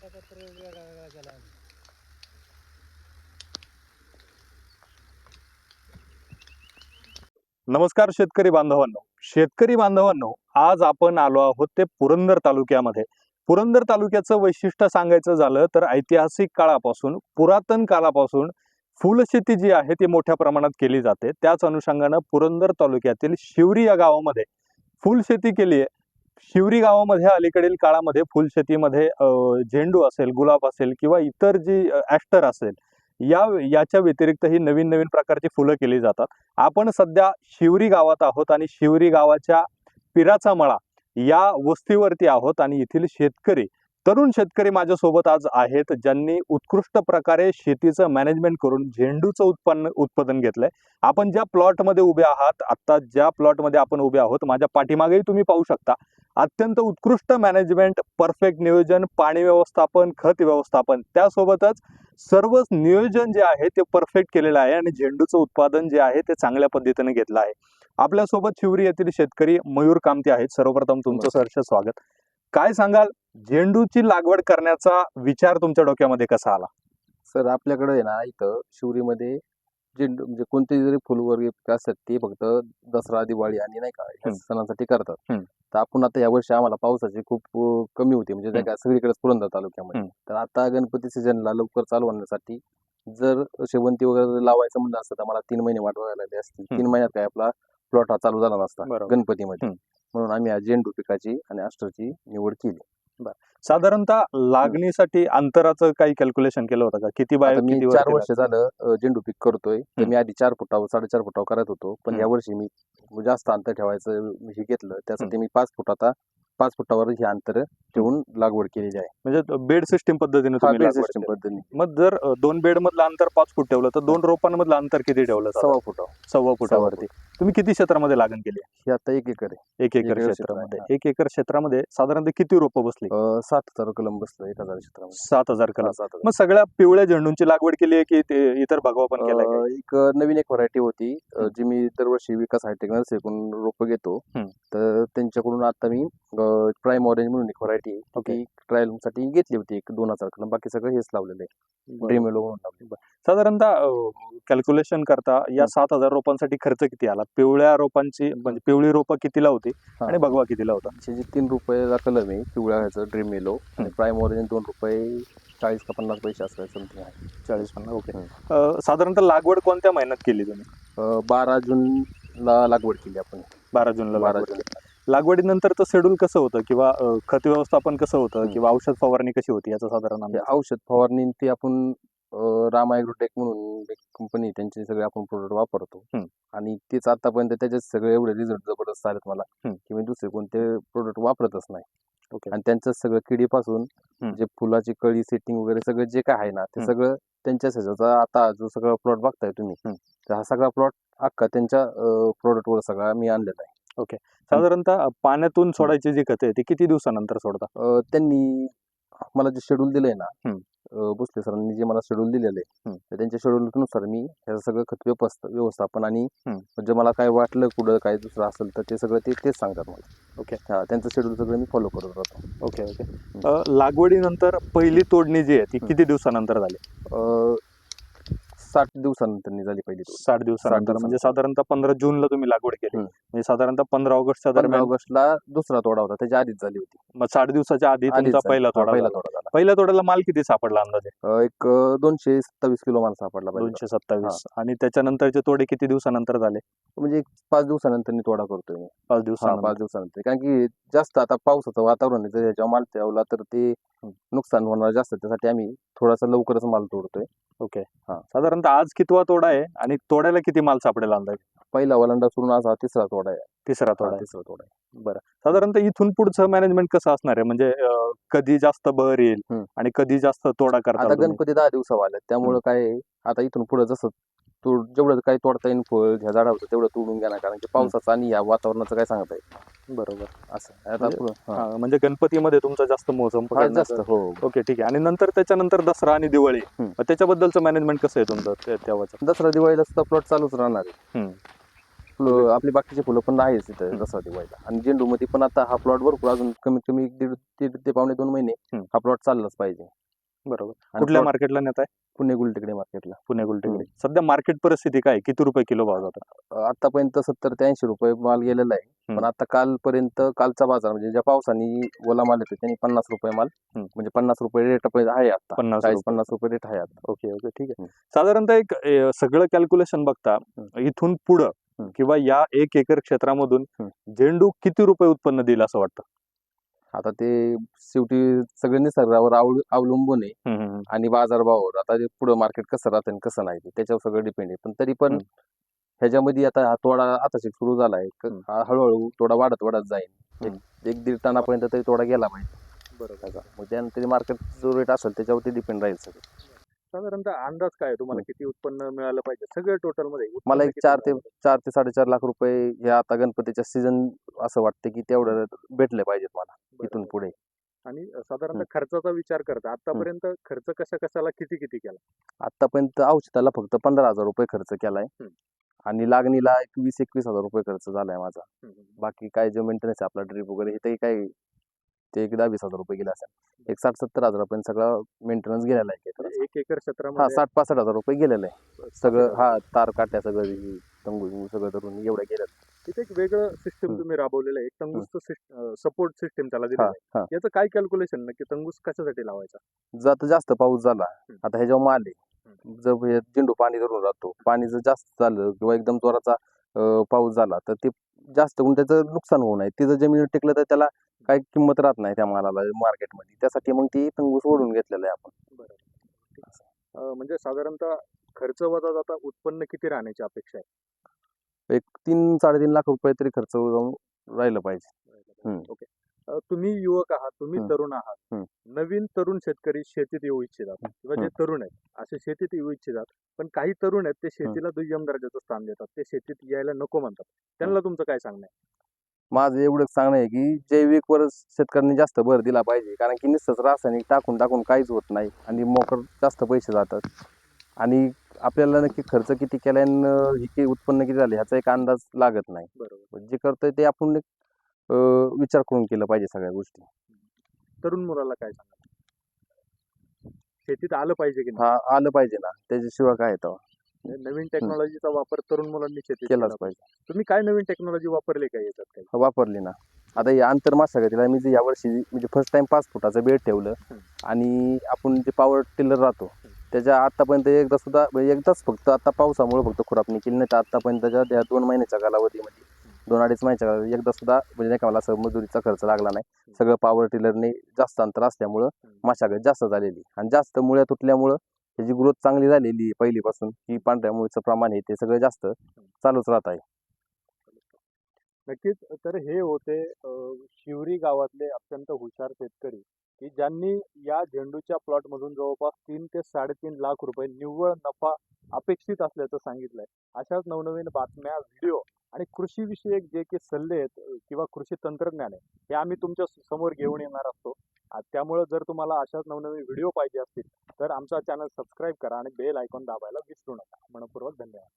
प्रकारचा प्रयोग वेगळा वेगळा केला आम्ही. नमस्कार शेतकरी बांधवांनो. शेतकरी बांधवांनो आज आपण आलो आहोत ते पुरंदर तालुक्यामध्ये. पुरंदर तालुक्याचं वैशिष्ट्य सांगायचं झालं तर ऐतिहासिक काळापासून पुरातन काळापासून फुलशेती जी आहे ती मोठ्या प्रमाणात केली जाते. त्याच अनुषंगानं पुरंदर तालुक्यातील शिवरी या गावामध्ये फुलशेती केली आहे शिवरी गावामध्ये अलीकडील काळामध्ये फुलशेतीमध्ये झेंडू असेल गुलाब असेल किंवा इतर जी ॲस्टर असेल या याच्या व्यतिरिक्त ही नवीन नवीन प्रकारची फुलं केली जातात. आपण सध्या शिवरी गावात आहोत आणि शिवरी गावाच्या पिराचा मळा या वस्तीवरती आहोत आणि येथील शेतकरी तरुण शेतकरी माझ्यासोबत आज आहेत ज्यांनी उत्कृष्ट प्रकारे शेतीचं मॅनेजमेंट करून झेंडूचं उत्पन्न उत्पादन घेतलंय. आपण ज्या प्लॉटमध्ये उभे आहात आता ज्या प्लॉटमध्ये आपण उभे आहोत माझ्या पाठीमागेही तुम्ही पाहू शकता. अत्यंत उत्कृष्ट मॅनेजमेंट परफेक्ट नियोजन पाणी व्यवस्थापन खत व्यवस्थापन. त्यासोबतच सर्वच नियोजन जे आहे ते परफेक्ट केलेलं आहे आणि झेंडूचं उत्पादन जे आहे ते चांगल्या पद्धतीने घेतलं आहे. आपल्यासोबत शिवरी येथील शेतकरी मयूर कामते आहेत. सर्वप्रथम तुमचं सहर्ष स्वागत. काय सांगाल? झेंडूची लागवड करण्याचा विचार तुमच्या डोक्यामध्ये कसा आला? सर आपल्याकडे आहे ना इथं शिवरीमध्ये जे म्हणजे कोणते जरी फुलवर्गीय पिकं असतात ते फक्त दसरा दिवाळी आणि नाही का ह्या हम्म. सणांसाठी करतात हम्म. तर आपण आता या वर्षी आम्हाला पावसाची खूप अं, कमी होती म्हणजे हम्म. काय सगळीकडेच पुरंदर तालुक्यामध्ये हम्म. तर आता गणपती सीझनला लवकर चालू होण्यासाठी जर शेवंती वगैरे लावायचं म्हणलं असतं तर मला तीन महिने वाट बघायला लागली असती तीन. महिन्यात काय आपला प्लॉट हा चालू झाला नसता बरोबर. गणपतीमध्ये हम्म. म्हणून आम्ही या झेंडू पिकाची आणि अष्टरची निवड केली साधारणतः लागणीसाठी अंतराचं काही कॅल्क्युलेशन केलं होतं का? किती बाय आता मी किती चार वर्ष? झालं अं, झेंडू पीक करतोय. तर. मी आधी चार फुटावर साडेचार फुटावर करत होतो. पण हम्म. या वर्षी मी जास्त अंतर ठेवायचं हे घेतलं. त्यासाठी मी पाच फुट आता पाच फुटावर हे अंतर ठेवून लागवड केलेली आहे. म्हणजे बेड सिस्टीम पद्धतीने हा, तुम्ही लागवड केली. पद्धतीने. मग जर अ, दोन बेड मधलं अंतर पाच फूट ठेवलं तर दोन रोपांमधलं अंतर किती ठेवलं? सव्वा फुटावर सव्वा फुटावरती तुम्ही किती क्षेत्रामध्ये लागण केली? हे आता एक एकर आहे. एक एकर एकर क्षेत्र क्षेत्रामध्ये. एक एकर क्षेत्रामध्ये साधारणतः किती रोपं बसली? अं, सात हजार कलम बसलं एक हजार क्षेत्रामध्ये. सात हजार कलम. सात हजार. मग सगळ्या पिवळ्या झेंडूंची लागवड केली आहे की ते इतर भगवा पण केलाय का? अं, एक नवीन एक व्हरायटी होती अं. जी मी दरवर्षी विकास हायटेक नर्सरीकडून रोप घेतो. हम्म. तर त्यांच्याकडून आता मी प्राईम ऑरेंज म्हणून एक व्हरायटी ओके. ती ट्रायलसाठी घेतली होती एक दोन हजार कलम. बाकी सगळं हेच लावलेलं आहे. ड्रीमेलो म्हणून लावले साधारणतः कॅल्क्युलेशन करता या. सात हजार रोपांसाठी खर्च किती आला? पिवळ्या रोपांची म्हणजे पिवळी रोपं कितीला होती. आणि भगवा कितीला होता? असे जे तीन रुपयाला कलम आहे पिवळ्या ह्याचं ड्रीम मेलो आणि. प्राईम ऑरेंज दोन रुपये चाळीस का पन्नास पैसे असं समथिंग आहे. चाळीस पन्नास ओके. अ, साधारणतः लागवड कोणत्या महिन्यात केली तुम्ही? अं, बारा जूनला लागवड केली आपण. बारा जूनला बारा लागवड जून. केली. लागवडीनंतरचं शेड्यूल कसं होतं? किंवा अ, खत व्यवस्थापन कसं होतं? हम्म. किंवा औषध फवारणी कशी होती? याचा साधारण औषध फवारणी ते आपण राम ॲग्रोटेक म्हणून एक कंपनी त्यांचे सगळे आपण प्रोडक्ट वापरतो. आणि तेच आतापर्यंत त्याचे सगळे एवढे रिझल्ट जबरदस्त आलेत मला. की मी दुसरे कोणते प्रोडक्ट वापरतच नाही. ओके. आणि त्यांचं सगळं किडीपासून. जे फुलाची कळी सेटिंग वगैरे सगळं जे काय आहे ना ते. सगळं त्यांच्याच ह्याच्याचा आता जो सगळा प्लॉट बघताय तुम्ही. तर हा सगळा प्लॉट अख्खा त्यांच्या प्रोडक्टवर सगळा मी आणलेला आहे. साधारणतः पाण्यातून सोडायची जी खतं आहे ती किती दिवसानंतर सोडता? अं, त्यांनी मला जे शेड्यूल दिलंय ना भोसले सरांनी जे मला शेड्यूल दिलेलं आहे. तर त्यांच्या शेड्यूलनुसार मी ह्याचं सगळं खत व्यवस्थ व्यवस्थापन आणि हम्म. म्हणजे मला काय वाटलं कुठं काय दुसरं असेल तर ते सगळं ते तेच सांगतात मला ओके. हा त्यांचं शेड्यूल सगळं मी फॉलो करत राहतो ओके ओके लागवडीनंतर पहिली तोडणी जी आहे ती किती दिवसानंतर झाली साठ दिवसानंतर झाली पहिली तोड. साठ दिवसानंतर म्हणजे. साधारणतः पंधरा जूनला तुम्ही लागवड केली. म्हणजे साधारणतः पंधरा ऑगस्टच्या दरम्यान ऑगस्टला दुसरा तोडा होता त्याच्या आधीच झाली होती. मग साठ दिवसाच्या आधी तुमचा. पहिला तोडा पहिला. तोडा झाला. पहिल्या तोड्याला माल किती सापडला अंदाजे? एक दोनशे सत्तावीस किलो माल सापडला पाहिजे दोनशे सत्तावीस. आणि त्याच्यानंतरचे तोडे किती दिवसानंतर झाले? म्हणजे पाच दिवसानंतर मी तोडा करतोय मी. पाच दिवसानंतर. पाच दिवसानंतर. कारण की जास्त आता पावसाचं वातावरण आहे जर ह्याच्यावर माल ठेवला तर ते नुकसान होणार जास्त. त्यासाठी आम्ही थोडासा लवकरच माल तोडतोय. ओके. हा. साधारणतः आज कितवा तोडा आहे आणि तोड्याला किती माल सापडेल अंदाजे? पहिला वलांडा सोडून असा तिसरा तोडा आहे. तिसरा तोडा आहे. तिसरा तोडा आहे. बरं. साधारणतः इथून पुढचं मॅनेजमेंट कसं असणार आहे? म्हणजे अं, कधी जास्त बहर येईल हम्म. आणि कधी जास्त तोडा करता आता गणपती दहा दिवसावर आले त्यामुळे काय आहे, आता इथून पुढे जसं तोड जेवढं काही तोडता येईल फळ ह्या झाडावर तेवढं तोडून घेणार. कारण की पावसाचं आणि या वातावरणाचं काय सांगता येईल बरोबर. असं. आता म्हणजे- पुढं- हा. हा, म्हणजे गणपतीमध्ये तुमचा जास्त मोसम जास्त हो. ओके ठीक आहे. आणि नंतर त्याच्यानंतर दसरा आणि दिवाळी. हम्म. मग त्याच्याबद्दलचं मॅनेजमेंट कसं आहे तुमचं ते- तेव्हाचं? दसरा दिवाळीला सुद्धा प्लॉट चालूच राहणार. आहे हम्म. फुलं आपली बाकीची फुलं पण आहेच तिथं रसावती व्हायला आणि झेंडू मध्ये पण आता हा प्लॉट भरपूर अजून कमीत कमी एक दीड दीड ते पावणे दोन महिने हम्म. हा प्लॉट चाललाच पाहिजे. बरोबर आणि कुठल्या plot मार्केटला नेत आहे पुणे गुलटेकडे मार्केटला पुणे गुलटेकडे सध्या मार्केट परिस्थिती काय? किती रुपये किलो भाव जातात आतापर्यंत सत्तर ते ऐंशी रुपये माल गेलेला आहे हम्म. पण आता कालपर्यंत कालचा बाजार म्हणजे ज्या पावसाने ओला माल येतो त्यांनी पन्नास रुपये माल हम्म. म्हणजे पन्नास रुपये रेट आहे आता पन्नास चाळीस रुपये. पन्नास रुपये रेट आहे आता ओके ओके ठीक आहे हम्म. साधारणतः एक अ, सगळं कॅल्क्युलेशन बघता इथून पुढं हम्म. किंवा या एक एकर क्षेत्रामधून हम्म. झेंडू किती रुपये उत्पन्न देईल असं वाटतं आता ते शेवटी सगळे निसर्गावर अवल- अवलंबून आहे. आणि बाजारभावावर. आता ते पुढं मार्केट कसं राहतं आणि कसं नाही ते त्याच्यावर सगळं डिपेंड आहे. पण तरी पण हम्म. ह्याच्यामध्ये आता हा तोडा आता सुरू झालाय क- हम्म. हा हळूहळू तोडा वाढत वाढत जाईल. एक एक दीड टनापर्यंत तरी तोडा गेला पाहिजे. बरोबर. त्याचा. मग त्यानंतर मार्केट जो रेट असेल त्याच्यावरती डिपेंड राहील सगळं. साधारणतः अंदाज काय आहे? तुम्हाला किती उत्पन्न मिळालं पाहिजे? सगळं टोटलमध्ये उत्पन्न मला एक किती चार ते मिळालं? चार ते साडेचार लाख रुपये हे आता गणपतीच्या सीझन असं वाटतं की तेवढं भेटले पाहिजेत मला? इथून. पुढे. आणि साधारणतः खर्चाचा विचार करता आतापर्यंत खर्च कशा कशाला किती किती केला? आतापर्यंत औषधाला फक्त पंधरा हजार रुपये खर्च केलाय. आणि लागणीला एक वीस एकवीस हजार रुपये खर्च झालाय माझा. बाकी काय जो मेंटेनन्स आहे आपला ड्रीप वगैरे हे ते काही ते एक दहा वीस हजार रुपये गेले असेल. एक साठ सत्तर हजारापर्यंत सगळा मेंटेनन्स गेलेला आहे एक एकर हा क्षेत्रामध्ये साठ पासष्ट हजार रुपये गेलेलं आहे. सगळं. हा तार काट्या सगळं हे तंगू सगळं धरून एवढं गेलं तिथे एक वेगळं सिस्टम. तुम्ही राबवलेलं आहे. एक तंगूसचं सपोर्ट सिस्टम त्याला हा याचं काय कॅल्क्युलेशन नक्की? तंगूस कशासाठी लावायचा? जर आता जास्त पाऊस झाला. हम्म. आता ह्याच्यावर माल आहे. जर हे झेंडू पाणी धरून राहतो पाणी जर जास्त झालं किंवा एकदम जोराचा अं, पाऊस झाला तर ते जास्त होऊन त्याचं नुकसान होऊ नये. ते जर जमिनीवर टेकलं तर त्याला काही किंमत राहत नाही त्या मालाला मार्केटमध्ये त्यासाठी मग ती तंगूस ओढून घेतलेलं आहे आपण. अं, म्हणजे साधारणतः खर्च वजा जाता उत्पन्न किती राहण्याची अपेक्षा आहे? एक तीन साडेतीन लाख रुपये तरी खर्च जाऊन राहिलं पाहिजे. हम्म. ओके. अं, तुम्ही युवक आहात तुम्ही हम्म. तरुण आहात. हम्म. नवीन तरुण शेतकरी शेतीत येऊ इच्छितात किंवा जे तरुण आहेत असे शेतीत येऊ इच्छितात पण काही तरुण आहेत ते शेतीला दुय्यम दर्जाचं स्थान देतात ते शेतीत यायला नको म्हणतात. त्यांना तुमचं काय सांगणं आहे? माझं एवढंच सांगणं आहे की जैविकवर शेतकऱ्यांनी जास्त भर दिला पाहिजे कारण की नुसतंच रासायनिक टाकून टाकून काहीच होत नाही आणि मोकर जास्त पैसे जातात. आणि आपल्याला नक्की खर्च किती केलाय आणि किती उत्पन्न किती झाले ह्याचा एक अंदाज लागत नाही. बरोबर. जे करतोय ते आपण एक, अं, विचार करून केलं पाहिजे सगळ्या गोष्टी. तरुण मुलाला काय सांगा शेतीत आलं पाहिजे की हा आलं पाहिजे ना. त्याच्याशिवाय काय येतं नवीन टेक्नॉलॉजीचा वापर तरुण मुलांनी शेतीत केलाच केला पाहिजे. तुम्ही काय नवीन टेक्नॉलॉजी वापरली काय याच्यात काही? वापरली ना. आता हे आंतर माशागतीला मी जे यावर्षी म्हणजे फर्स्ट टाइम पाच फुटाचं बेड ठेवलं. आणि आपण जे पॉवर टिलर राहतो त्याच्या आतापर्यंत एकदा सुद्धा म्हणजे एकदाच फक्त आता पावसामुळे फक्त खुरापणी केली नाही तर आतापर्यंतच्या त्या दोन महिन्याच्या कालावधीमध्ये दोन अडीच महिन्याच्या कालावधी एकदा सुद्धा म्हणजे नाही का मला असं मजुरीचा खर्च लागला नाही. सगळं पॉवर टिलरने जास्त अंतर असल्यामुळं मशागत जास्त झालेली. आणि जास्त मुळ्या तुटल्यामुळं त्याची ग्रोथ चांगली झालेली आहे पहिलीपासून की पांढऱ्या मुळीचं प्रमाण आहे ते सगळं जास्त चालूच राहत आहे. नक्कीच तर हे होते शिवरी गावातले अत्यंत हुशार शेतकरी. की ज्यांनी या झेंडूच्या प्लॉटमधून जवळपास तीन ते साडेतीन लाख रुपये निव्वळ नफा अपेक्षित असल्याचं सांगितलंय. अशाच नवनवीन बातम्या व्हिडिओ आणि कृषीविषयक जे काही सल्ले आहेत किंवा कृषी तंत्रज्ञान आहे हे आम्ही तुमच्यासमोर घेऊन येणार असतो. त्यामुळे त्यामुळं जर तुम्हाला अशाच नवनवीन व्हिडिओ पाहिजे असतील तर आमचा चॅनल सबस्क्राईब करा आणि बेल आयकॉन दाबायला विसरू नका. मनपूर्वक धन्यवाद.